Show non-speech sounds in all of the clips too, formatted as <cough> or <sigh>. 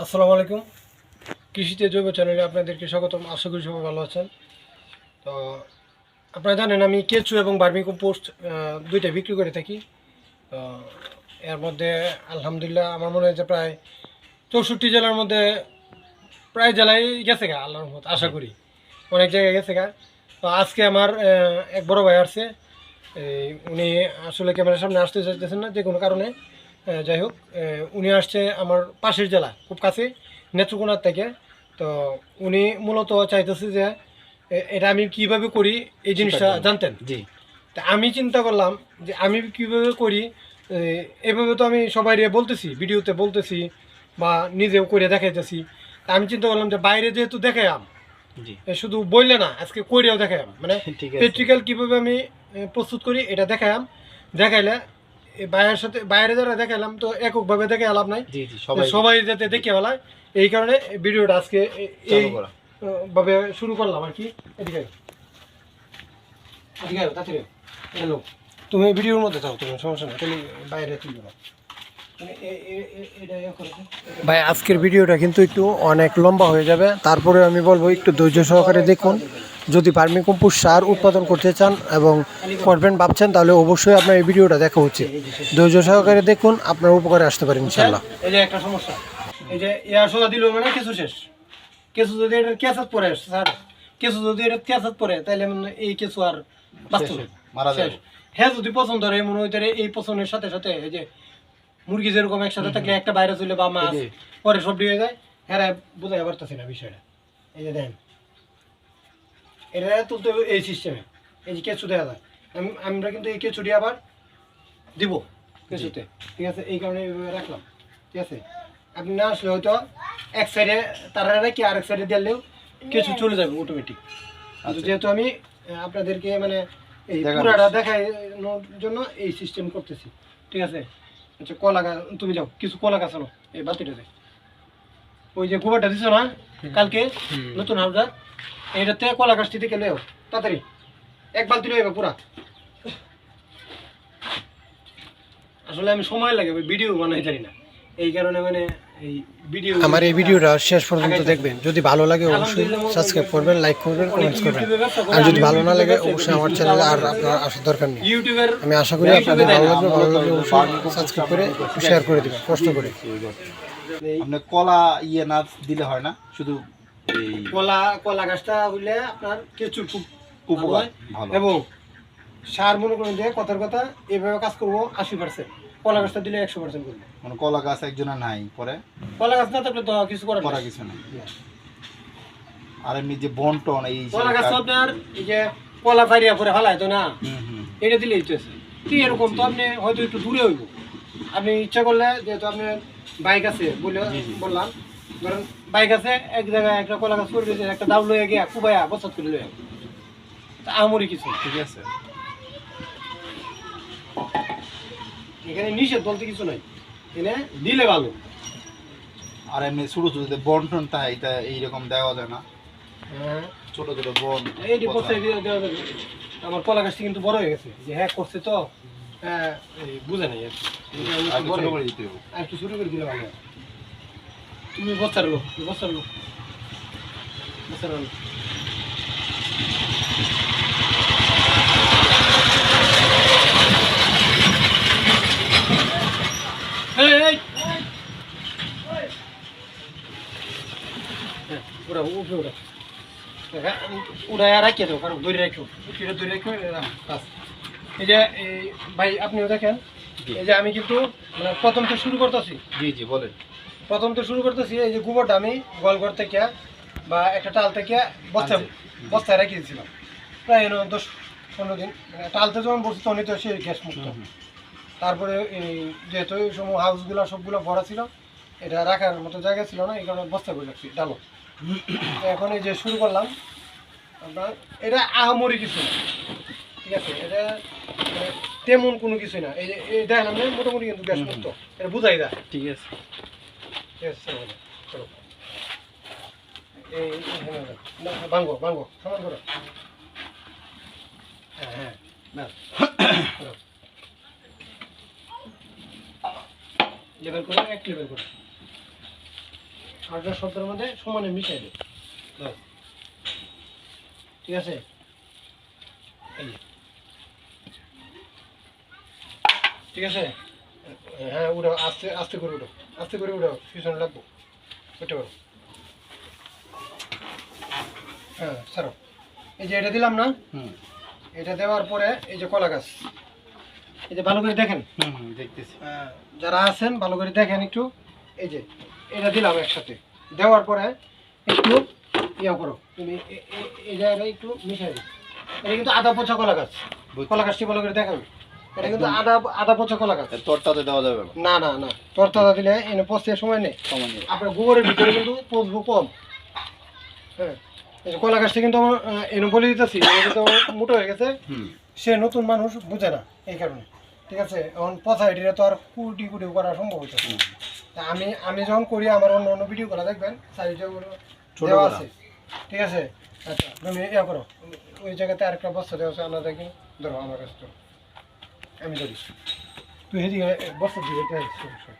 আসসালামু আলাইকুম। কৃষিতে জৈব চ্যানেলে আপনাদেরকে স্বাগতম। আশা করি সবাই ভালো আছেন। তো, আপনারা জানেন আমি কেঁচু এবং বার্মি কম্পোস্ট দুইটা বিক্রি করে থাকি। তো, এর মধ্যে আলহামদুলিল্লাহ আমার মনে হয় যে প্রায় চৌষট্টি জেলার মধ্যে প্রায় জেলায় গেছে গা, আল্লাহর মত আশা করি। অনেক জায়গায় গেছে গা। তো, আজকে আমার এক বড় ভাই আসছে। উনি আসলে ক্যামেরার সামনে আসতে চাইতেছেন না, যে কোনো কারণে। যাই হোক উনি আসছে আমার পাশের জেলা খুব কাছে নেত্রকোনার থেকে। তো উনি মূলত চাইতেছে যে এটা আমি কীভাবে করি এই জিনিসটা জানতেন। জি। তা আমি চিন্তা করলাম যে আমি কীভাবে করি এভাবে তো আমি সবাই বলতেছি ভিডিওতে বলতেছি বা নিজেও করে দেখাইতেছি। তা আমি চিন্তা করলাম যে বাইরে যেহেতু দেখাইলাম জি। শুধু বললে না আজকে কইরেও দেখাইলাম মানে <laughs> প্র্যাকটিক্যাল কীভাবে আমি প্রস্তুত করি এটা দেখাইলাম দেখাইলে বাইরের সাথে বাইরে যারা দেখাইলাম তো এককভাবে দেখে লাভ নাই। জি জি সবাই সবাই যাতে দেখে ফেলায় এই কারণে ভিডিওটা আজকে এই ভাবে শুরু করলাম আর কি। এদিকে এদিকে তাড়াতাড়ি হ্যালো তুমি ভিডিওর মধ্যে থাও তুমি সমস্যা নেই তুমি বাইরে তুলবে না মানে এ- এ- এ- এটা ইয়ে। ভাই আজকের ভিডিওটা কিন্তু একটু অনেক লম্বা হয়ে যাবে। তারপরে আমি বলব একটু ধৈর্য সহকারে দেখুন। যদি ভার্মি কম্পোস্ট সার উৎপাদন করতে চান এবং করবেন ভাবছেন তাহলে অবশ্যই আপনার এই ভিডিওটা দেখা উচিত। ধৈর্য সহকারে দেখুন আপনার উপকারে আসতে পারেন ইনশাল্লাহ এই যে একটা সমস্যা। এই যে সোজা দিল মানে কিছু শেষ। কিছু যদি এটা ক্যাসাত পরে স্যার কিছু যদি এটা ক্যাসাত পরে তাহলে মানে এই কিছু আর বাস্তব মারা যাবে। হ্যাঁ যদি পছন্দ হয় মনে হইতে এই পছন্দের সাথে সাথে এই যে মুরগি যেরকম একসাথে থাকলে একটা বাইরে চলে বা মাছ যে। পরে সব দিয়ে যায় হ্যাঁ বোঝাই পারতেছি না বিষয়টা। এই যে দেখেন এটা তুলতে হবে এই সিস্টেমে এই যে কেঁচু দেওয়া যায়। আমরা কিন্তু এই কেঁচুটি আবার দিব কেঁচুতে। ঠিক আছে? এই কারণে এইভাবে রাখলাম। ঠিক আছে? আপনি না আসলে হয়তো এক সাইডে তারা রেখে আরেক সাইডে দিলেও কেঁচু চলে যাবে অটোমেটিক আচ্ছা। যেহেতু আমি আপনাদেরকে মানে এই পুরাটা দেখানোর জন্য এই সিস্টেম করতেছি। ঠিক আছে? আচ্ছা কলা গাছ তুমি যাও। কিছু কলা গাছ আনো। এই বাতিটাতে ওই যে গোবরটা দিছো না? কালকে নতুন হাউজার এইটাতে কলা গাছটি থেকে লেও তাড়াতাড়ি। এক বালতি লইবে পুরা। আসলে আমি সময় লাগে ভিডিও বানাই জানি না। এই কারণে মানে এই ভিডিও আমার এই ভিডিওটা শেষ পর্যন্ত দেখবেন। যদি ভালো লাগে অবশ্যই সাবস্ক্রাইব করবেন লাইক করবেন কমেন্টস করবেন। আর যদি ভালো না লাগে অবশ্যই আমার চ্যানেলে আর আপনার আসার দরকার নেই। আমি আশা করি আপনাদের ভালো লাগবে ভালো লাগলে অবশ্যই সাবস্ক্রাইব করে শেয়ার করে দেবেন কষ্ট করে। কলা ইয়ে না দিলে হয় না শুধু কলা কলা গাছটা হইলে আপনার কেঁচু খুব উপকার এবং সার মনে করেন যে কথার কথা এভাবে কাজ করব আশি পার্সেন্ট কলা গাছটা দিলে একশো পার্সেন্ট করব। মানে কলা গাছ একজনের নাই পরে? কলা গাছ না থাকলে তো কিছু করার করা কিছু নাই। আর এমনি যে বন্টন এই কলা গাছ আপনার এই যে কলা ফাইরিয়া পরে হালায় তো না? হুম, হুম। এটা দিলেই তো আছে এরকম তো আপনি হয়তো একটু দূরে হইব। আপনি ইচ্ছা করলে যেহেতু আপনার বাইক আছে বলে বললাম ধরেন বাইক আছে এক জায়গায় একটা কলা গাছ করে দিয়েছে একটা দাও লয়ে গিয়া কুবাইয়া বসাত করে লয়ে তা আমরি কিছু ঠিক আছে। এখানে নিষেধ বলতে কিছু নাই। এখানে দিলে ভালো। আর এমনি ছোট ছোট যে বন্টন তাই এটা এইরকম দেওয়া যায় না। হ্যাঁ। ছোট ছোট বন দেওয়া যাবে। আমার কলা গাছটি কিন্তু বড় হয়ে গেছে। যে হ্যাঁ করছে তো হ্যাঁ এই বুঝে নাই আর কি। আর একটু শুরু করে দিলে ভালো। তুমি বস্তার লোক তুমি বস্তার লোক বস্তার লোক ওরা উপরে ওরা উড়ায় রাখিয়ে দাও কারণ ধরে রাখো ধরে রাখো। এই যে ভাই আপনিও দেখেন। এই যে আমি কিন্তু মানে প্রথম তো শুরু করতেছি। জি জি বলেন। প্রথম তো শুরু করতেছি এই যে গোবরটা আমি গোয়ালঘর থেকে বা একটা টাল থেকে বস্তা আচ্ছা। বস্তায় রেখে দিয়েছিলাম। প্রায় এরকম দশ পনেরো দিন। মানে টালতে যখন বসছি তখনই তো সেই গ্যাস মুক্ত। তারপরে এই যেহেতু এই সময় হাউসগুলো সবগুলো ভরা ছিল এটা রাখার মতো জায়গা ছিল না এই কারণে বস্তা করে রাখছি ডালো এখন এই যে শুরু করলাম আপনার এটা আহামরি কিছু ঠিক আছে এটা তেমন কোনো কিছু না। এই যে এই দেখেন আপনি মোটামুটি কিন্তু গ্যাস মুক্ত। এটা বুঝাই যায় ঠিক আছে। ঠিক আছে চলো। এই এখানে না, ভাঙ্গো ভাঙ্গো সমান করো হ্যাঁ হ্যাঁ না করো। লেবেল করে এক লেবেল করে। আটটা শব্দের মধ্যে সমানে মিশাই দেব। ঠিক আছে? এই যে। ঠিক আছে? হ্যাঁ উঠো আস্তে আস্তে করে উঠো আস্তে করে উঠো পিছনে লাগবো উঠে পারো হ্যাঁ সারো এই যে এটা দিলাম না? হুম। এটা দেওয়ার পরে এই যে কলা গাছ এই যে ভালো করে দেখেন? দেখতেছি। আহ, যারা আছেন ভালো করে দেখেন একটু। এই যে এটা দিলাম একসাথে। দেওয়ার পরে একটু ইয়া করো তুমি এ- এ- এই জায়গাটা একটু মিশাই এটা কিন্তু আদা পচা কলা গাছ। কলা গাছটি ভালো করে দেখান। এটা কিন্তু আদা আদা পচা কলা গাছ। তরটাতে দেওয়া যাবে না। না না দিলে এনে পচতে সময় নেই। আপনার গোবরের ভিতরে কিন্তু পচবো কম। হ্যাঁ। কলা গাছটা কিন্তু আমার আহ, এনে বলে দিতেছি কিন্তু মোটো হয়ে গেছে। সে নতুন মানুষ বুঝে না এই কারণে। ঠিক আছে? এখন পচা এটিরা তো আর কুটি কুটি করা সম্ভব হচ্ছে আমি আমি যখন করি আমার অন্য অন্য ভিডিওগুলো দেখবেন দেওয়া। আছে। ঠিক আছে? আচ্ছা তুমি ইয়া করো। ওই জায়গাতে আরেকটা বস্তা দেওয়া আছে আলাদা কি? ধরো আমার কাছে। আমি ধরি তুই এদিকে বস্তা দিকে দেখ, সর, সর।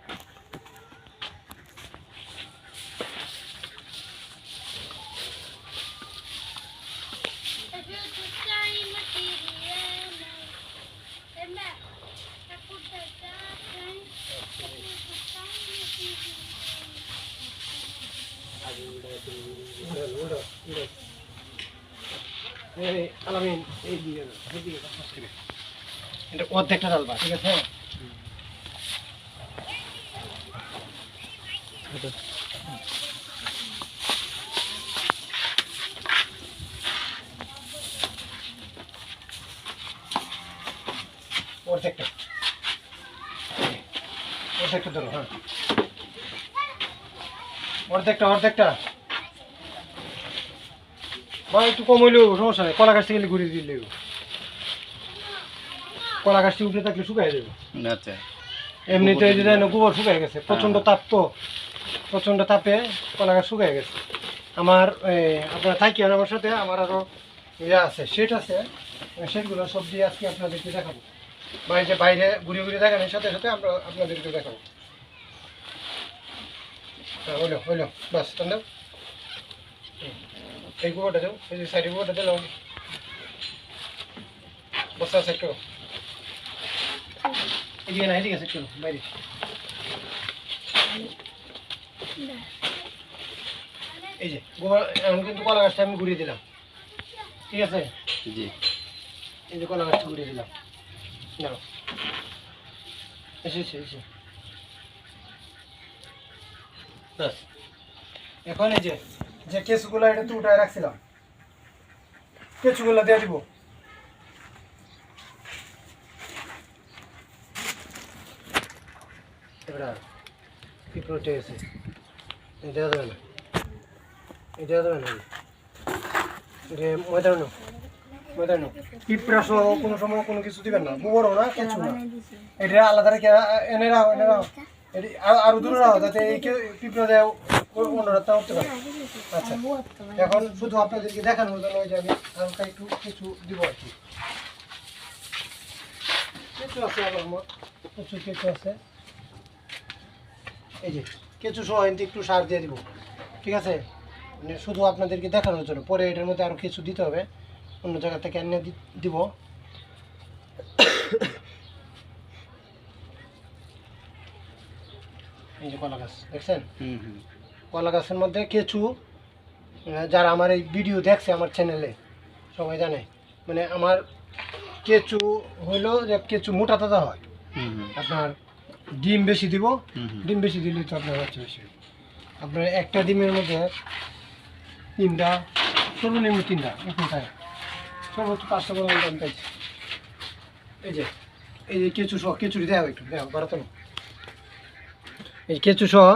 উড়াল, উড়াল, উড়াল। এই আলামিন এই দিকে দাও, এই দিকে দাও, ঠিক আছে। এটা অর্ধেকটা ডালবা ঠিক আছে? অর্ধেকটা। অর্ধেকটা হ্যাঁ। অর্ধেকটা অর্ধেকটা। একটু কম সমস্যা নেই, কলা গাছটা গেলে ঘুরিয়ে দিলেও কলা গাছটি উঠে থাকলে শুকাই যাবে। আচ্ছা। এমনিতে এই যে দেখেন গোবর। শুকাই গেছে। প্রচণ্ড তাপ তো প্রচণ্ড তাপে কলা গাছ শুকাই গেছে। আমার আপনার থাকি আমার সাথে আমার আরও ইয়ে আছে সেট আছে। সেটগুলো সব দিয়ে আজকে আপনাদেরকে দেখাবো। বা এই যে বাইরে ঘুরে ঘুরে দেখানোর সাথে সাথে আমরা আপনাদেরকে দেখাবো। হ্যাঁ হইল হইল। বাস তাহলে এই গোবরটা দেও এই যে সাইডে গোবরটা দিলাম। বস্তা সাইড করো এদিকে না এদিকে করো বাইরে। এই যে গোবর কিন্তু কলা গাছটা আমি ঘুরিয়ে দিলাম। ঠিক আছে? জি। এই যে কলা গাছটা ঘুরিয়ে দিলাম। নাও। এসেছে এসে ব্যাস। এখন এই যে যে কেসগুলো এটা তো উঠায় রাখছিলাম কেঁচুগুলো দিয়ে দিব। কোনো কিছু দিবেন না। গোবরও না কিছু না। এটা আলাদা যাতে এই পিঁপড়া দেয় আচ্ছা। এখন শুধু আপনাদেরকে দেখানোর জন্য ওই যে হালকা একটু কিছু দিব আর কিছু আছে আছে। এই যে কিছু সময় কিন্তু একটু সার দিয়ে দিব। ঠিক আছে? মানে শুধু আপনাদেরকে দেখানোর জন্য। পরে এটার মধ্যে আরও কিছু দিতে হবে। অন্য জায়গা থেকে এনে দিব। এই যে কলা গাছ দেখছেন? হুম হুম। কলা গাছের মধ্যে কেঁচু যারা আমার এই ভিডিও দেখছে আমার চ্যানেলে সবাই জানে। মানে আমার কেঁচু হইল যে কেঁচু মোটা তাজা হয়। আপনার ডিম বেশি দিব। ডিম বেশি দিলে তো আপনার হচ্ছে বেশি আপনার একটা ডিমের মধ্যে তিনটা সর্বনিম্ন তিনটা এরকম থাকে সর্বোচ্চ পাঁচটা পর্যন্ত আমি পাইছি। এই যে এই যে কেঁচু সহ কেঁচুরি দেওয়া একটু দেওয়া বাড়াতো না এই কেঁচু সহ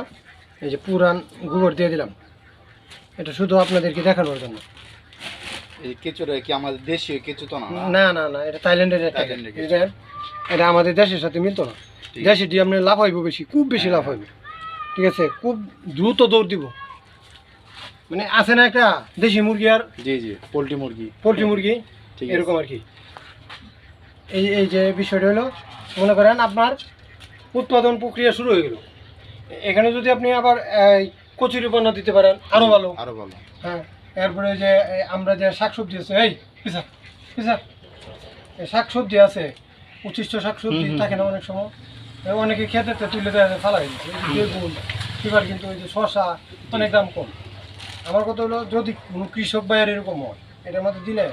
এই যে পুরান গোবর দিয়ে দিলাম। এটা শুধু আপনাদেরকে দেখানোর জন্য। এই কেঁচুটা কি আমাদের দেশীয় কেঁচু তো না? না না না এটা থাইল্যান্ডের থাইল্যান্ডের এটা এটা আমাদের দেশের সাথে মিলতো না। ঠিক দেশে দিয়ে আপনার লাভ হইব বেশি খুব বেশি লাভ হইবে। ঠিক আছে? খুব দ্রুত দৌড় দিব। মানে আছে না একটা দেশি মুরগি আর জি জি পোলট্রি মুরগি। পোলট্রি মুরগি? ঠিক এরকম আর কি। এই এই যে বিষয়টা হলো মনে করেন আপনার উৎপাদন প্রক্রিয়া শুরু হয়ে গেল। এখানে যদি আপনি আবার কচুরি পণ্য দিতে পারেন আরও ভালো। আরও ভালো। হ্যাঁ এরপরে যে আমরা যে শাকসবজি আছে এই পিসা পিসা। এই শাকসবজি আছে উচ্ছিষ্ট শাকসবজি থাকে না অনেক সময়। অনেকে খেতে তুলে দেয় ফালাই দিচ্ছে বেগুন এবার কিন্তু ওই যে শশা অনেক দাম কম। আমার কথা হলো যদি কোনো কৃষক ভাইয়ের এরকম হয় এটার মধ্যে দিলে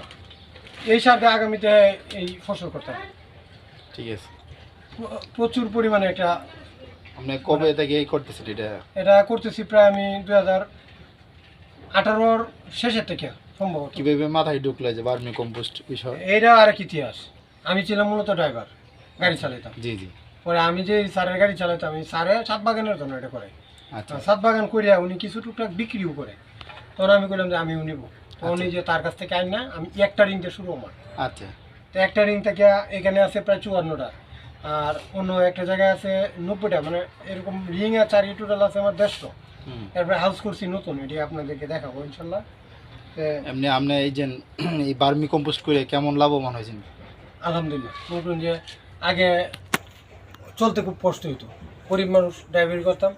এই সারটা আগামীতে এই ফসল করতে হবে। ঠিক আছে। প্রচুর পরিমাণে এটা আপনি কবে থেকে এই করতেছেন এটা? এটা করতেছি প্রায় আমি দুই হাজার আঠারোর শেষের থেকে সম্ভবত। কীভাবে মাথায় ঢুকলে যে বার্মি কম্পোস্ট বিষয়? এটা আরেক ইতিহাস। আমি ছিলাম মূলত ড্রাইভার গাড়ি চালাইতাম। জি জি। পরে আমি যে স্যারের গাড়ি চালাইতাম আমি স্যারে সাত বাগানের জন্য এটা করে। আচ্ছা। সাত বাগান করিয়া উনি কিছু টুকটাক বিক্রিও করে। তখন আমি বললাম যে আমিও নিব। তো উনি যে তার কাছ থেকে আইন না আমি একটা রিং দিয়ে শুরু আমার। আচ্ছা। তো একটা রিং থেকে এখানে আছে প্রায় চুয়ান্নটা। আর অন্য একটা জায়গায় আছে নব্বইটা মানে এরকম রিং আর চারি টোটাল আছে আমার দেড়শো। হুম। এরপরে হাউস করছি নতুন এটি আপনাদেরকে দেখাবো ইনশাল্লাহ। এমনি আপনি এই যে এই বার্মি কম্পোস্ট করে কেমন লাভবান হয়েছেন? আলহামদুলিল্লাহ মনে করুন যে আগে চলতে খুব কষ্ট হইতো। গরিব মানুষ ড্রাইভারি করতাম।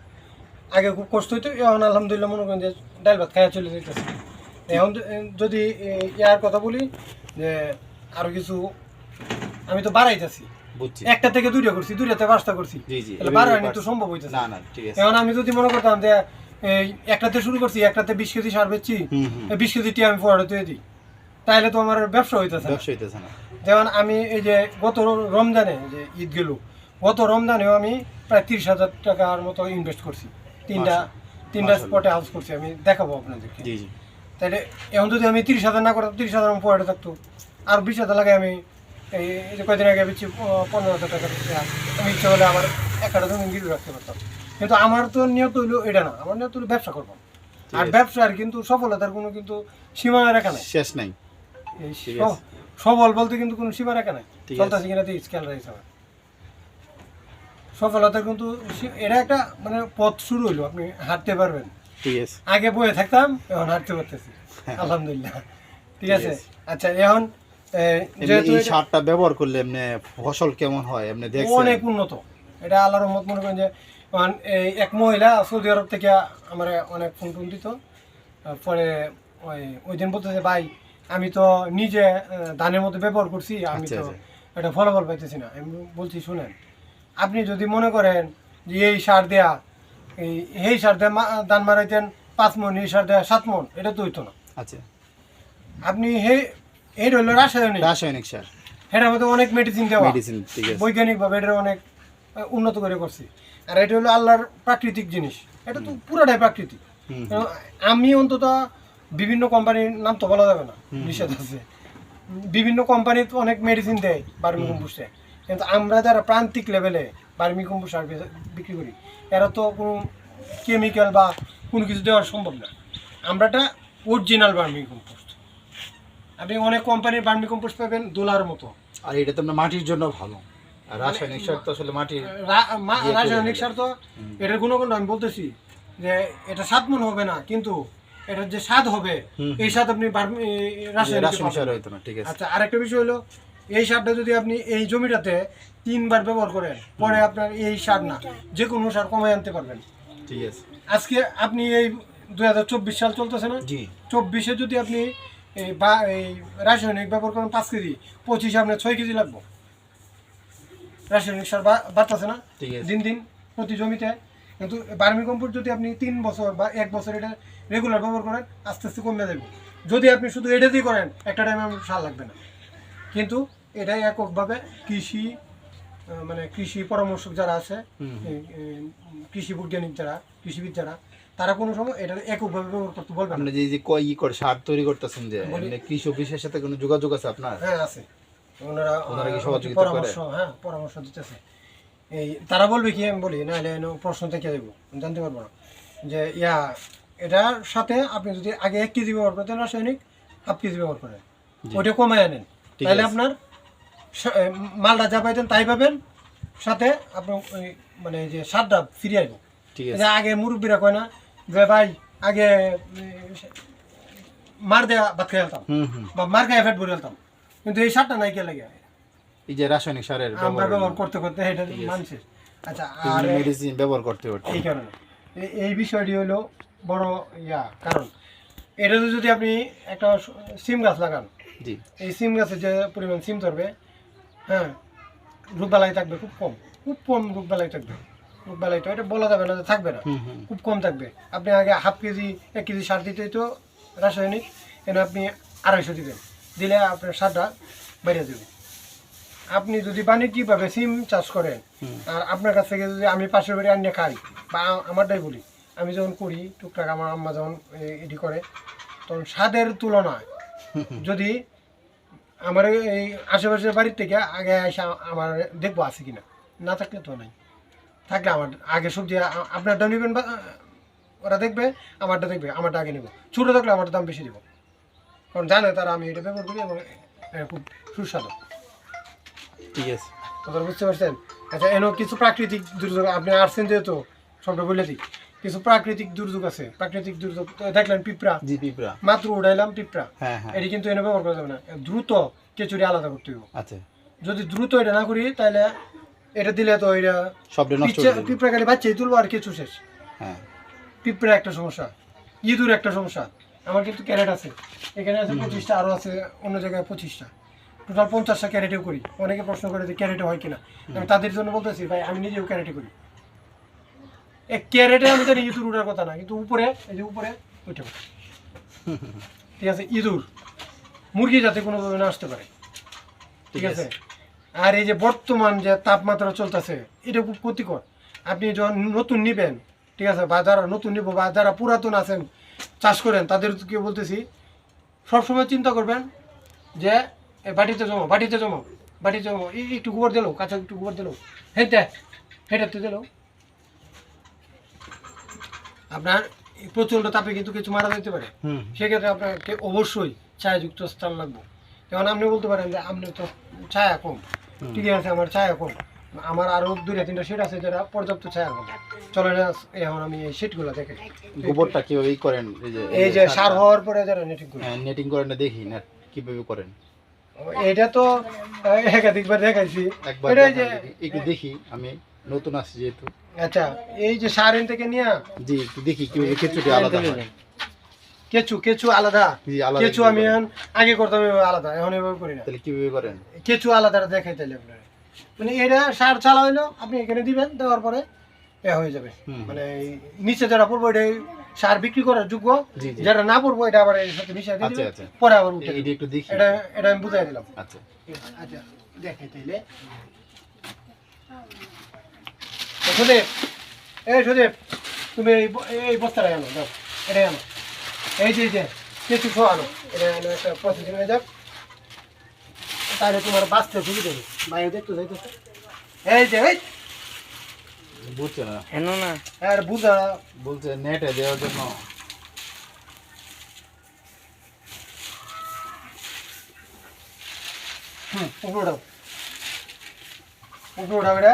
আগে খুব কষ্ট হইতো এখন আলহামদুলিল্লাহ মনে করেন যে ডাল ভাত খাইয়া চলে যেতেছে এখন যদি ইয়ার কথা বলি যে আরও কিছু আমি তো বাড়াইতেছি। একটা থেকে দুইটা করছি দুইটাতে পাঁচটা করছি। তাহলে তো সম্ভব হইতেছে। এখন আমি যদি মনে করতাম যে একটাতে শুরু করছি একটাতে বিশ কেজি সার বেচছি বিশ কেজিটি আমি ফোয়ারে দিয়ে দিই। তাহলে তো আমার ব্যবসা হইতেছে ব্যবসা হইতেছে না। যেমন আমি এই যে গত রমজানে যে ঈদ গেল গত রমজানেও আমি প্রায় তিরিশ হাজার টাকার মতো ইনভেস্ট করছি। তিনটা তিনটা স্পটে হাউস করছি আমি। দেখাবো আপনাদেরকে। জি জি। তাহলে এখন যদি আমি তিরিশ হাজার না করতাম তিরিশ হাজার আমার পয়েন্টে থাকতো। আর বিশ হাজার লাগে আমি এই যে কয়দিন আগে বেশি পনেরো হাজার টাকা দিচ্ছি, আমি ইচ্ছে হলে আমার একটা জমি গিরু রাখতে পারতাম। কিন্তু আমার তো নিয়ত হইল এটা না। আমার নিয়ত হইল ব্যবসা করব। আর। ব্যবসার কিন্তু সফলতার কোনো কিন্তু সীমা রেখা নাই। শেষ নাই। সবল বলতে কিন্তু কোনো সীমা রেখা নাই চলতেছে কিনা স্কেল রাইস আমার সফলতার কিন্তু এটা একটা মানে পথ শুরু হইল আপনি হাঁটতে পারবেন। ঠিক আছে। আগে বয়ে থাকতাম এখন হাঁটতে পারতেছি। আলহামদুলিল্লাহ। ঠিক আছে? আচ্ছা এখন যেহেতু এই সারটা ব্যবহার করলে এমনি ফসল কেমন হয়? এমনি দেখছেন? অনেক উন্নত। এটা আল্লাহর রহমত মনে করেন যে এই এক মহিলা সৌদি আরব থেকে আমার অনেক ফোন টোন দিত। পরে ওই ওই দিন বলতেছে ভাই আমি তো নিজে ধানের মধ্যে ব্যবহার করছি আমি আচ্ছা, তো আচ্ছা। এটা ফলাফল পাইতেছি না। আমি বলছি শুনেন আপনি যদি মনে করেন যে এই সার দেয়া এই এই সার দেয়া ধান মারাইতেন পাঁচ মন এই সার দেয়া সাত মন এটা তো হইতো না। আচ্ছা। আপনি হে এই রইল রাসায়নিক। রাসায়নিক সার। এটার মধ্যে অনেক মেডিসিন দেওয়া। মেডিসিন ঠিক আছে। বৈজ্ঞানিকভাবে এটা অনেক উন্নত করে করছি। আর এটা হলো আল্লাহর প্রাকৃতিক জিনিস। এটা তো পুরোটাই প্রাকৃতিক। আমি অন্তত বিভিন্ন কোম্পানির নাম তো বলা যাবে না নিষেধ আছে। বিভিন্ন কোম্পানি অনেক মেডিসিন দেয় বার্মি কম্পোস্টে কিন্তু আমরা যারা প্রান্তিক লেভেলে বার্মি কম্পোস্ট সার বিক্রি করি এরা তো কোনো কেমিক্যাল বা কোনো কিছু দেওয়া সম্ভব না। আমরাটা অরিজিনাল বার্মি কম্পোস্ট আপনি অনেক কোম্পানির বার্মি কম্পোস্ট পাবেন দোলার মতো। আর এটা তো আপনার মাটির জন্য ভালো। আর রাসায়নিক সার তো আসলে মাটির রা- মা- ইয়ে রাসায়নিক সার তো এটার গুণগুণ আমি বলতেছি যে এটা স্বাদ মন হবে না কিন্তু এটার যে স্বাদ হবে এই স্বাদ আপনি রাসায়নিকে সার। হইতো না ঠিক আছে। আচ্ছা আরেকটা বিষয় হলো এই সারটা যদি আপনি এই জমিটাতে তিনবার ব্যবহার করেন পরে আপনার এই সার না যে কোনো সার কমায় আনতে পারবেন। ঠিক আছে। আজকে আপনি এই দুই হাজার চব্বিশ সাল চলতেছে না? জি। চব্বিশে যদি আপনি এই বা এই রাসায়নিক ব্যবহার করেন পাঁচ কেজি পঁচিশে আপনার ছয় কেজি লাগবে। রাসায়নিক সার বাড়তেছে না? ঠিক আছে। দিন দিন প্রতি জমিতে। কিন্তু বার্মি কম্পোস্ট যদি আপনি তিন বছর বা এক বছর এটা রেগুলার ব্যবহার করেন আস্তে আস্তে কমে যাবে। যদি আপনি শুধু এটা দিয়ে করেন একটা টাইমে আমার সার লাগবে না। কিন্তু এটাই এককভাবে কৃষি মানে কৃষি পরামর্শক যারা আছে কৃষি বৈজ্ঞানিক যারা কৃষিবিদ যারা তারা কোনো সময় এটা এককভাবে ব্যবহার করতে বলবে না। আপনি যে যে কয় ই করে সার তৈরি করতেছেন যে এমনি কৃষি অফিসের সাথে কোনো যোগাযোগ আছে আপনার? হ্যাঁ আছে। ওনারা ওনারা কি সহযোগিতা করে? পরামর্শ হ্যাঁ পরামর্শ দিতেছে। এই তারা বলবে কি আমি বলি নাহলে এনে প্রশ্ন থেকে দেবো। জানতে পারব না। যে ইয়া এটার সাথে আপনি যদি আগে এক কেজি ব্যবহার করতেন রাসায়নিক হাফ কেজি ব্যবহার করেন। ওইটা কমায় আনেন। তাহলে আপনার মালটা যা পাইতেন তাই পাবেন। সাথে আপনার ওই মানে যে সারটা ফিরে আসব ঠিক আছে। আগে মুরব্বীরা কয় না যে ভাই আগে মার দেয়া ভাত খেয়ে ফেলতাম বা মার গায়ে ফ্যাট ভরে ফেলতাম কিন্তু এই সারটা নাই কে লাগে? এই যে রাসায়নিক সারের আমরা ব্যবহার করতে করতে এটা মানুষের আচ্ছা আর মেডিসিন ব্যবহার করতে করতে। এই কারণে। এই বিষয়টি হলো বড় ইয়া কারণ। এটা যদি আপনি একটা সিম গাছ লাগান জি। এই সিম গাছে যে পরিমাণ সিম ধরবে হ্যাঁ রোগবালাই থাকবে খুব কম। খুব কম রোগবালাই থাকবে। রোগবালাই তো এটা বলা যাবে না যে থাকবে না। খুব কম থাকবে। আপনি আগে হাফ কেজি এক কেজি সার দিতেই তো রাসায়নিক এনে আপনি আড়াইশো দিবেন। দিলে আপনার সারটা বেড়ে যাবে। আপনি যদি বাণিজ্যিকভাবে সিম চাষ করেন আর আপনার কাছ থেকে যদি আমি পাশের বাড়ি আনিয়ে খাই বা আমারটাই বলি আমি যখন করি টুকটাক আমার আম্মা যখন এ- এটি করে তখন স্বাদের তুলনায় যদি আমার এই আশেপাশের বাড়ির থেকে আগে এসে আমার দেখব আছে কিনা। না থাকলে তো নাই। থাকলে আমার আগে সবজি আপনারটা নেবেন বা ওরা দেখবে আমারটা দেখবে আমারটা আগে নেব। ছোটো থাকলে আমার দাম বেশি দেবো কারণ জানে তারা আমি এটা ব্যবহার করি এবং খুব সুস্বাদু। ঠিক আছে। বুঝতে পারছেন? আচ্ছা এনো কিছু প্রাকৃতিক দুর্যোগ আপনি আসছেন যেহেতু সবটা বলে দিই। কিছু প্রাকৃতিক দুর্যোগ আছে। প্রাকৃতিক দুর্যোগ দেখলেন পিঁপড়া? জি পিঁপড়া। মাত্র উড়াইলাম পিঁপড়া। হ্যাঁ হ্যাঁ। এটি কিন্তু এনে ব্যবহার করা যাবে না। দ্রুত কেচুরি আলাদা করতে হবে আচ্ছা। যদি দ্রুত এটা না করি তাহলে এটা দিলে তো এটা সবটা নষ্ট করে পিঁপড়া খালি বাচ্চাই তুলবো আর কিছু শেষ। হ্যাঁ। পিঁপড়া একটা সমস্যা ইঁদুর একটা সমস্যা। আমার কিন্তু ক্যারেট আছে। এখানে আছে পঁচিশটা আরও আছে অন্য জায়গায় পঁচিশটা। টোটাল পঞ্চাশটা ক্যারেটেও করি। অনেকে প্রশ্ন করে যে ক্যারেটে হয় কিনা। আমি তাদের জন্য বলতেছি ভাই আমি নিজেও ক্যারেটে করি। এক ক্যারেটে আমি জানি ইঁদুর উঠার কথা না কিন্তু উপরে এই যে উপরে উঠে। ঠিক আছে ইঁদুর। মুরগি যাতে কোনোভাবে না আসতে পারে। ঠিক আছে। আর এই যে বর্তমান যে তাপমাত্রা চলতেছে এটা খুব ক্ষতিকর। আপনি যখন নতুন নিবেন ঠিক আছে বা যারা নতুন নিব বা যারা পুরাতন আছেন চাষ করেন তাদেরকে বলতেছি সবসময় চিন্তা করবেন যে বাটিতে জমো বাটিতে জমো বাটিতে জমো এই একটু গোবর দিলো কাঁচা একটু গোবর দিলো হেঁটে হেঁটে দিলো। আপনার প্রচণ্ড তাপে কিন্তু কিছু মারা যেতে পারে। হুম। সেক্ষেত্রে আপনাকে অবশ্যই ছায়াযুক্ত স্থান লাগবে। যেমন আপনি বলতে পারেন যে আপনি তো ছায়া কম। হুম। ঠিক আছে আমার ছায়া কম। আমার আরও দুইটা তিনটা সেট আছে যারা পর্যাপ্ত ছায়া কম। চলে না এখন আমি এই সেটগুলো দেখে গোবরটা কীভাবে করেন? এই যে এই যে সার হওয়ার পরে যারা নেটিং করে। হ্যাঁ নেটিং করেন না দেখি নেট কীভাবে করেন? এটা তো একাধিকবার দেখাইছি। একবার। একটু দেখি আমি নতুন আসছি যেহেতু। আচ্ছা এই যে সার এন থেকে নিয়ে? জি দেখি খিচুড়ি আলাদা কেঁচু কেঁচু আলাদা? কেঁচু আমি আগে করতাম আলাদা এখন এভাবে করি না। তাহলে কীভাবে করেন? কেঁচু আলাদা দেখাই তাহলে আপনার। মানে এটা সার চালা হইল আপনি এখানে দিবেন দেওয়ার পরে এ হয়ে যাবে। মানে নিচে যারা পড়ব এটা সার বিক্রি করার যোগ্য। যারা না পড়ব এটা আবার এর সাথে মিশিয়ে দিয়ে আচ্ছা, আচ্ছা। পরে আবার উঠে দিবেন। একটু দেখি। এটা এটা আমি বুঝাই দিলাম। আচ্ছা। আচ্ছা দেখাই তাইলে তো সুদেব এই সুদেব তুমি এই এই বস্তাটা আনো দাও এটা আনো। এই যে এই যে কিছু শো আনো এটা আনো একটা প্রসেসিং হয়ে যাক তাহলে তোমার বাঁচতে সুবিধা হবে বাইরে দেখতে যাইতেছে। এই যে এই। বুঝছে না। আর বুঝা। বলছে নেটে দেওয়ার জন্য। হুম উপরে উঠাও উপরে উঠাও এটা।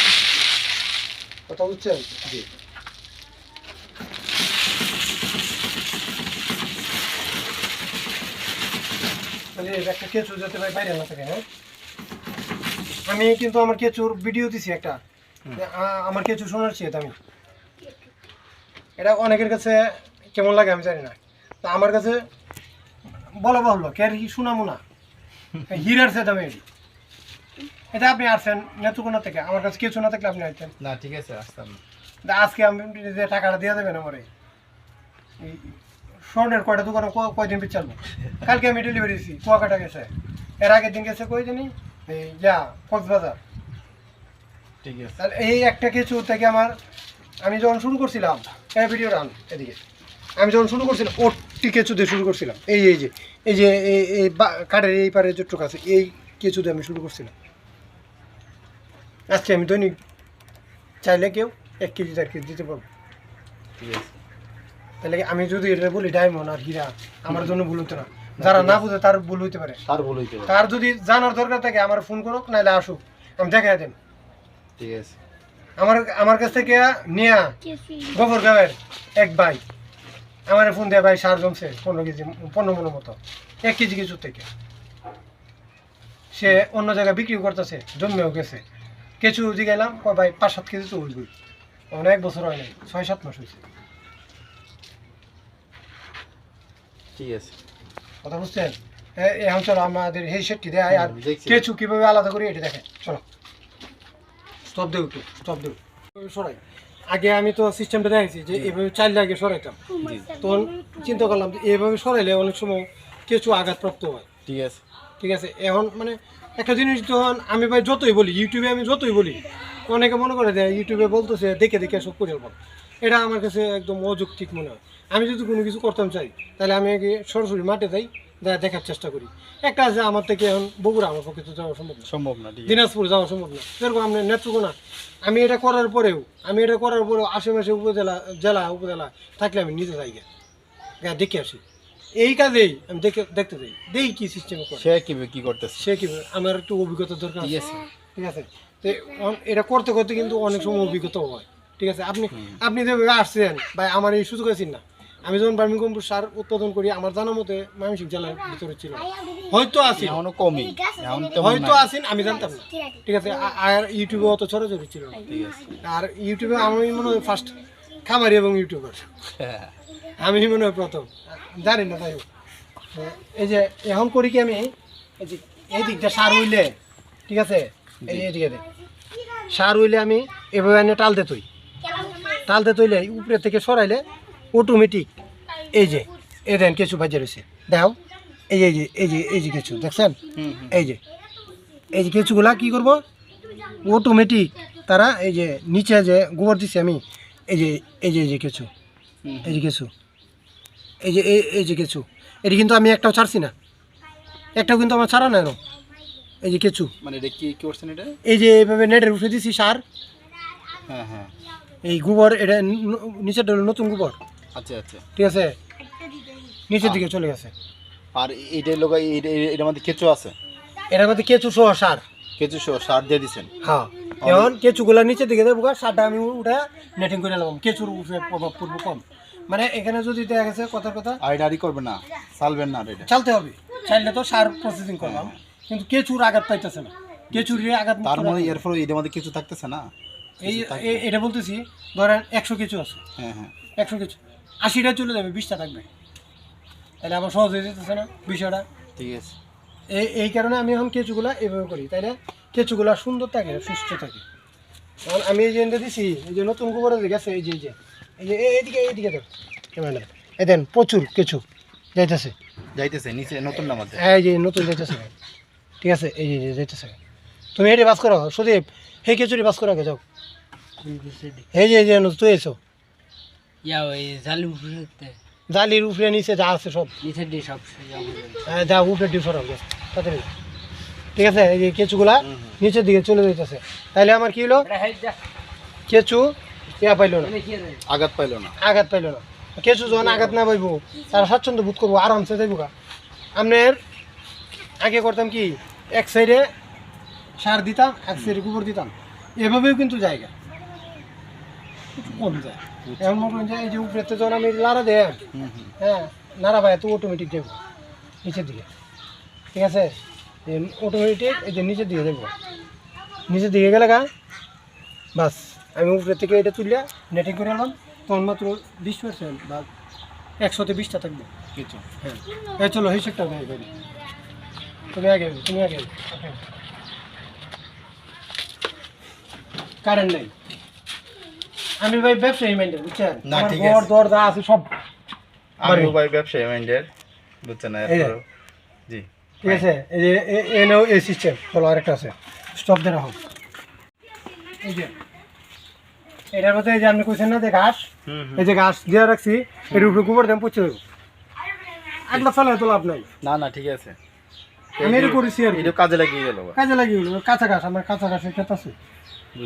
কথা বুঝছেন জি। একটা কেঁচু যাতে ভাই বাইরে না থাকে হ্যাঁ? আমি কিন্তু আমার কেঁচুর ভিডিও দিছি একটা। আমার কেঁচু শোনার চেয়ে আমি। এটা অনেকের কাছে কেমন লাগে আমি জানি না। তা আমার কাছে বলা বাহুল্য কে আর কি শোনামো না। হিরার সে দামে এটি আপনি আসছেন নেত্রকোনা থেকে। আমার কাছে কেঁচু না থাকলে আপনি আসছেন না ঠিক আছে আসতাম। আজকে আমি যে টাকাটা দিয়ে দেবেন আমার এই স্বর্ণের কয়টা দোকানে কয়দিন পিছ চালবো? কালকে আমি ডেলিভারি দিয়েছি কুয়াকাটা গেছে। এর আগের দিন গেছে কই জানি এই যা কক্সবাজার। ঠিক আছে। তাহলে এই একটা কিছু থেকে আমার আমি যখন শুরু করছিলাম এই ভিডিও রান এদিকে। আমি যখন শুরু করছিলাম ওটি কেঁচু দিয়ে শুরু করছিলাম। এই এই যে এই যে এই কাঠের এই পারে যেটুকু আছে এই কেঁচু দিয়ে আমি শুরু করছিলাম। আজকে আমি দৈনিক চাইলে কেউ এক কেজি চার কেজি দিতে পারব। তাহলে আমি যদি এটা বলি ডায়মন্ড আর হীরা আমার জন্য ভুল হতো না। যারা না বুঝে তার ভুল হইতে পারে। তার ভুল হইতে পারে। তার যদি জানার দরকার থাকে আমার ফোন করুক নাহলে আসুক। আমি দেখাই দেন ঠিক আছে। আমার আমার কাছ থেকে নিয়া গোবর গাঁয়ের এক ভাই আমার ফোন দিয়ে ভাই সার জমছে পনেরো কেজি পনেরো মনের মতো এক কেজি কিছু থেকে। সে অন্য জায়গায় বিক্রি করতেছে জন্মেও গেছে। কিছু জিগাইলাম কয় ভাই পাঁচ সাত কেজি তো হইবই অনেক বছর হয় নাই ছয় সাত মাস হয়েছে ঠিক আছে। কথা বুঝছেন? এখন চলো আমাদের এই সেটটি দেয় আর কেঁচু কীভাবে আলাদা করি এটা দেখেন চলো। স্টপ দেও একটু স্টপ দেও সরাই। আগে আমি তো সিস্টেমটা দেখেছি যে এভাবে চাইলে আগে সরাইতাম। তখন চিন্তা করলাম যে এভাবে সরাইলে অনেক সময় কেঁচু আঘাতপ্রাপ্ত হয়। ঠিক আছে। ঠিক আছে এখন মানে একটা জিনিস যখন আমি ভাই যতই বলি ইউটিউবে আমি যতই বলি অনেকে মনে করে যে ইউটিউবে বলতেছে দেখে দেখে সব করে ফেলব এটা আমার কাছে একদম অযৌক্তিক মনে হয়। আমি যদি কোনো কিছু করতাম চাই তাহলে আমি আগে সরাসরি মাঠে যাই যা দেখার চেষ্টা করি। একটা আছে আমার থেকে এখন বগুড়া আমার পক্ষে তো যাওয়া সম্ভব না। সম্ভব না দিনাজপুর যাওয়া সম্ভব না। যেরকম আপনি নেত্রকোনা আমি এটা করার পরেও আমি এটা করার পরেও আশেপাশে উপজেলা জেলা উপজেলা থাকলে আমি নিজে যাই গিয়ে দেখে আসি। এই কাজেই আমি দেখে দেখতে যাই দেখি কি সিস্টেমে করে। সে কি কি করতেছে? সে কি আমার একটু অভিজ্ঞতার দরকার ঠিক আছে। ঠিক আছে? তো এটা করতে করতে কিন্তু অনেক সময় অভিজ্ঞতা হয়। ঠিক আছে? আপনি আপনি যেভাবে আসছেন বা আমার এই সুযোগ আছেন না। আমি যখন বার্মি কম্পোস্ট সার উৎপাদন করি আমার জানা মতে ময়মনসিংহ জেলার ভিতরে ছিল। হয়তো আছি এখনও কমই। হয়তো। আছেন আমি জানতাম না। ঠিক আছে। আর ইউটিউবে অত ছড়াছড়ি ছিল ঠিক আছে। আর ইউটিউবে আমি মনে হয় ফার্স্ট খামারি এবং ইউটিউবার। হ্যাঁ। আমি মনে হয় প্রথম জানি না তাই হোক। এই যে এখন করি কি আমি এই যে এই দিকটা সার হইলে ঠিক আছে এই যে এদিকে। সার হইলে আমি এভাবে এনে টালতে তুই টালতে তুইলে উপরে থেকে সরাইলে অটোমেটিক এই যে এই দেন কিছু বাজে রয়েছে দেখো এই যে এই যে এই যে এই যে কিছু দেখছেন এই যে এই যে কিছুগুলা কী করব অটোমেটিক তারা এই যে নিচে যে গোবর দিছি আমি এই যে এই যে এই যে কিছু এই যে কিছু এই যে এই- যে কিছু এটি কিন্তু আমি একটাও ছাড়ছি না। একটাও কিন্তু আমার ছাড়া না এই যে কিছু মানে এটা কি কি করছেন এটা? এই যে এইভাবে নেটের উঠে দিছি সার। হ্যাঁ হ্যাঁ। এই গোবর এটা ন- নিচেরটা নতুন গোবর। আচ্ছা আচ্ছা। ঠিক আছে? নিচের দিকে চলে গেছে। আর এইটার লোক এটার মধ্যে কেঁচু আছে? এটার মধ্যে কেঁচু সহ সার। কেঁচু সহ সার দিয়ে দিছেন? হ্যাঁ। এখন কেঁচুগুলা নিচের দিকে দেবো সারটা আমি উঠে নেটিং করে নেব কেঁচুর উপরে প্রভাব পড়ব কম। মানে এখানে যদি দেখা গেছে কথার কথা আরই করবে না চালবেন না এটা। চালতে হবে। চাইলে তো সার প্রসেসিং করলাম কিন্তু কেঁচুর আঘাত পাইতেছে না। কেঁচুর আঘাত তার মানে এর ফলে এটার মধ্যে কিছু থাকতেছে না? এই এটা বলতেছি ধরেন একশো কিছু আছে। হ্যাঁ হ্যাঁ। একশো কিছু আশিটা চলে যাবে বিশটা থাকবে। তাহলে আমার সহজ হয়ে যেতেছে না বিষয়টা? ঠিক আছে। এই এই কারণে আমি এখন কেঁচুগুলা এভাবে করি। তাই না কেঁচুগুলা সুন্দর থাকে সুস্থ থাকে। আমি এই যে দিছি এই যে নতুন গোবর গেছে এই যে এই যে। এইদিকে এইদিকে দেন ক্যামেরা এই দেন প্রচুর কিছু। যাইতেছে। যাইতেছে নিচে নতুন নামাতে এই যে নতুন যাইতেছে। ঠিক আছে এই যে যাইতেছে। তুমি এটি বাস করো সুদীপ। সেই কেঁচুরি বাস করো আগে যাও। এই যে যে তুই এসো। জালির উপরে নিচে যা আছে সব। নিচে দিয়ে সব যাব হ্যাঁ, যা উপরে ডিফার হবে তাড়াতাড়ি। ঠিক আছে এই যে কেঁচুগুলা নিচের দিকে চলে যাইতেছে। তাহলে আমার কি হলো কেঁচু ইয়া পাইলো না? আঘাত পাইলো না। আঘাত পাইলো না। কেঁচু যখন আঘাত না পাইবো তারা স্বাচ্ছন্দ্য বোধ করব আরামসে যাইব গা আপনার আগে করতাম কি এক সাইডে সার দিতাম এক সাইডে গোবর দিতাম। এভাবেও কিন্তু জায়গা একটু যায়। এমন মনে করেন যে এই যে উপরেতে যখন আমি লাড়া দেয় হ্যাঁ নাড়া ভাই তো অটোমেটিক দেবো। নিচের দিকে। ঠিক আছে? অটোমেটিক এই যে নিচের দিকে দেবো। নিচের দিকে গেলে গা বাস। আমি উপরে থেকে এটা তুললে নেটিং করে আনলাম। তখন মাত্র বিশ পার্সেন্ট বা একশোতে বিশটা থাকবে। কিছু হ্যাঁ। এই চলো হিসেবটা তুমি আগে তুমি আগে কারেন্ট নেই। আমি ভাই ব্যবসায়ী মাইন্ডের বুঝছেন? না, ঠিক আছে। দরজা আছে সব আমিও ভাই ব্যবসায়ী মাইন্ডের বুঝছেন জি। ঠিক আছে এই যে এ- সিস্টেম চলো আরেকটা আছে। স্টপ দিয়ে রাখো এই যে। এটার মধ্যে যে আপনি কইছেন না যে ঘাস এই যে ঘাস দিয়ে রাখছি এর উপরে গোবর দাম পচে দেবো। একলা ফেলে তো লাভ নাই। না না ঠিক আছে। আমি এটা করেছি আর এটা কাজে লাগিয়ে গেল কাজে লাগিয়ে গেলো। কাঁচা ঘাস আমার কাঁচা ঘাসের ক্ষেত আছে।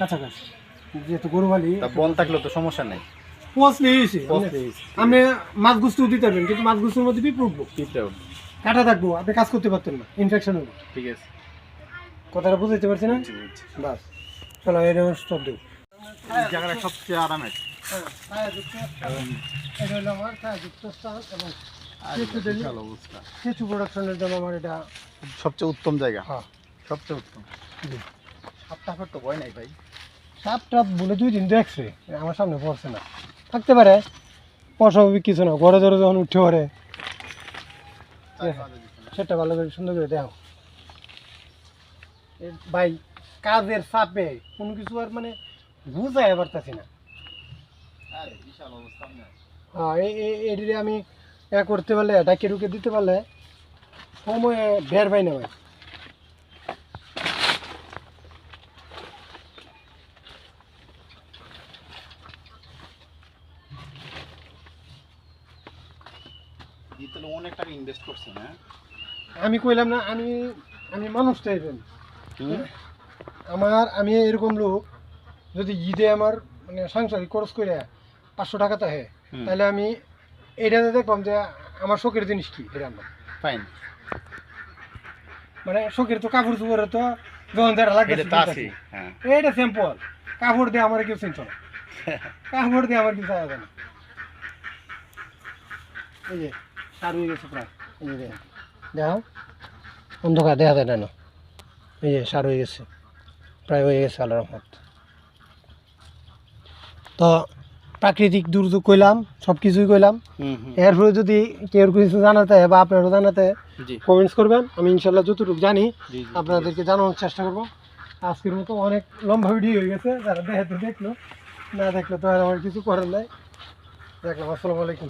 কাঁচা ঘাস। যেহেতু গরু বালি বন থাকলে তো সমস্যা নেই। পচলে হয়েছে। আপনি মাছ গুস্তু দিতে পারবেন কিন্তু মাছ গুস্তুর মধ্যে পিঁপড়ে উঠবো কাটা থাকব। আপনি কাজ করতে পারতেন না। ইনফেকশন হবে ঠিক আছে। কথাটা বুঝতে পারছি না? বাস। চলো এটা স্টপ দেব এই জায়গাটা সবচেয়ে আরামের। এটা হলো আমার ছায়াযুক্ত স্থান এবং বিশাল অবস্থা। প্রোডাকশনের জন্য আমার এটা সবচেয়ে উত্তম জায়গা। হ্যাঁ। সবচেয়ে উত্তম। জি। তো ভয় নাই ভাই। সাপ টাপ বলে দুই দিন দেখছে আমার সামনে পড়ছে না। থাকতে পারে অস্বাভাবিক কিছু না। ঘরে ধরে যখন উঠে পড়ে সেটা ভালো করে সুন্দর করে দেখো। ভাই কাজের চাপে কোনো কিছু আর মানে বুঝাই পারতাছি না। হ্যাঁ এই- আমি এ করতে পারলে ডাকে রুকে দিতে পারলে সময় বের পাই না ভাই। হ্যাঁ? আমি কইলাম না আমি আমি মানুষ টাইপের। আমার আমি এরকম লোক যদি ঈদে আমার মানে সাংসারিক খরচ করে পাঁচশো টাকা থাকে। তাহলে আমি এটাতে দেখলাম যে আমার শখের জিনিস কি এটা আমার? ফাইন মানে শখের তো কাপড় চোপড়ে তো যখন যারা লাগবে এটা আছে হ্যাঁ। সিম্পল কাপড় দিয়ে আমার কেউ চিনত না। <laughs> কাপড় দিয়ে আমার কিছু আলাদা না। এই যে সার হয়ে গেছে প্রায়। এই যে দেখো অন্ধকার দেখা যায় না এই যে সার হয়ে গেছে। প্রায় হয়ে গেছে আল্লাহ রহমত। তো প্রাকৃতিক দুর্যোগ কইলাম সব কিছুই কইলাম এরপরে যদি কেউ কিছু জানাতে হয় বা আপনারও জানাতে কমেন্টস করবেন আমি ইনশাল্লাহ যতটুকু জানি আপনাদেরকে জানানোর চেষ্টা করব। আজকের মতো অনেক লম্বা ভিডিও হয়ে গেছে যারা দেখে তো দেখল না দেখল তো আর আমার কিছু করার নাই। দেখলাম আসসালামু আলাইকুম।